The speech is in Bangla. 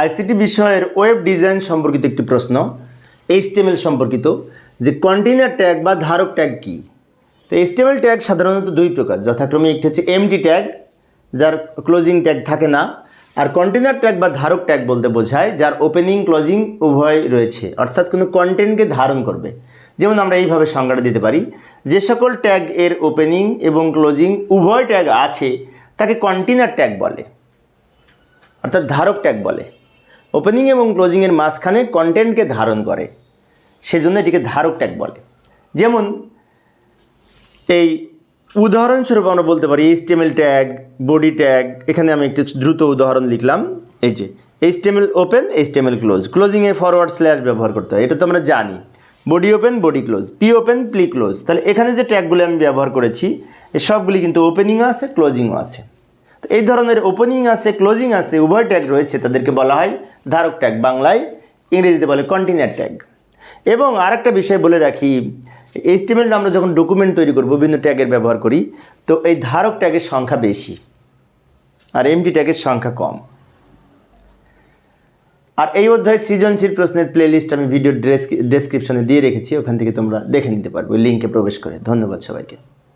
আইসিটি বিষয়ের ওয়েব ডিজাইন সম্পর্কিত একটি প্রশ্ন, এইচটিএমএল সম্পর্কিত, যে কন্টেনার ট্যাগ বা ধারক ট্যাগ কী? তো এইচটিএমএল ট্যাগ সাধারণত দুই প্রকার, যথাক্রমে একটি হচ্ছে এমডি ট্যাগ, যার ক্লোজিং ট্যাগ থাকে না, আর কন্টেনার ট্যাগ বা ধারক ট্যাগ বলতে বোঝায় যার ওপেনিং, ক্লোজিং উভয় রয়েছে, অর্থাৎ কোনো কন্টেন্টকে ধারণ করবে। যেমন আমরা এইভাবে সংজ্ঞাটা দিতে পারি, যে সকল ট্যাগ এর ওপেনিং এবং ক্লোজিং উভয় ট্যাগ আছে, তাকে কন্টেনার ট্যাগ বলে, অর্থাৎ ধারক ট্যাগ বলে। ওপেনিং এবং ক্লোজিংয়ের মাঝখানে কন্টেন্টকে ধারণ করে। সেজন্য এটিকে ধারক ট্যাগ বলে। যেমন, এই উদাহরণস্বরূপ আমরা বলতে পারি এইচটিএমএল ট্যাগ বডি ট্যাগ এখানে আমি একটু দ্রুত উদাহরণ লিখলাম। এই যে এইচটিএমএল ওপেন এইচটিএমএল ক্লোজ ক্লোজিংয়ে ফরওয়ার্ড স্ল্যাশ ব্যবহার করতে হয়, এটা তো আমরা জানি। Body open body close P open P close তাহলে এখানে যে ট্যাগগুলি আমি ব্যবহার করেছি এই সবগুলি কিন্তু ওপেনিংও আছে ক্লোজিংও আছে। তো এই ধরনের ওপেনিং আছে ক্লোজিং আছে, উভয় ট্যাগ রয়েছে, তাদেরকে বলা হয় ধারক ট্যাগ বাংলায়, ইংরেজিতে বলে কন্টিনিউয়ার ট্যাগ এবং আরেকটা বিষয় বলে রাখি এইচটিএমএল আমরা যখন ডকুমেন্ট তৈরি করব, বিভিন্ন ট্যাগের ব্যবহার করি, তো এই ধারক ট্যাগের সংখ্যা বেশি আর এমটি ট্যাগের সংখ্যা কম। আর এই অধ্যায় সৃজনশীল প্রশ্নের প্লেলিস্ট আমি ভিডিও ডেসক্রিপশনে দিয়ে রেখেছি, ওখান থেকে তোমরা দেখে নিতে পারবে লিঙ্কে প্রবেশ করে। ধন্যবাদ সবাইকে।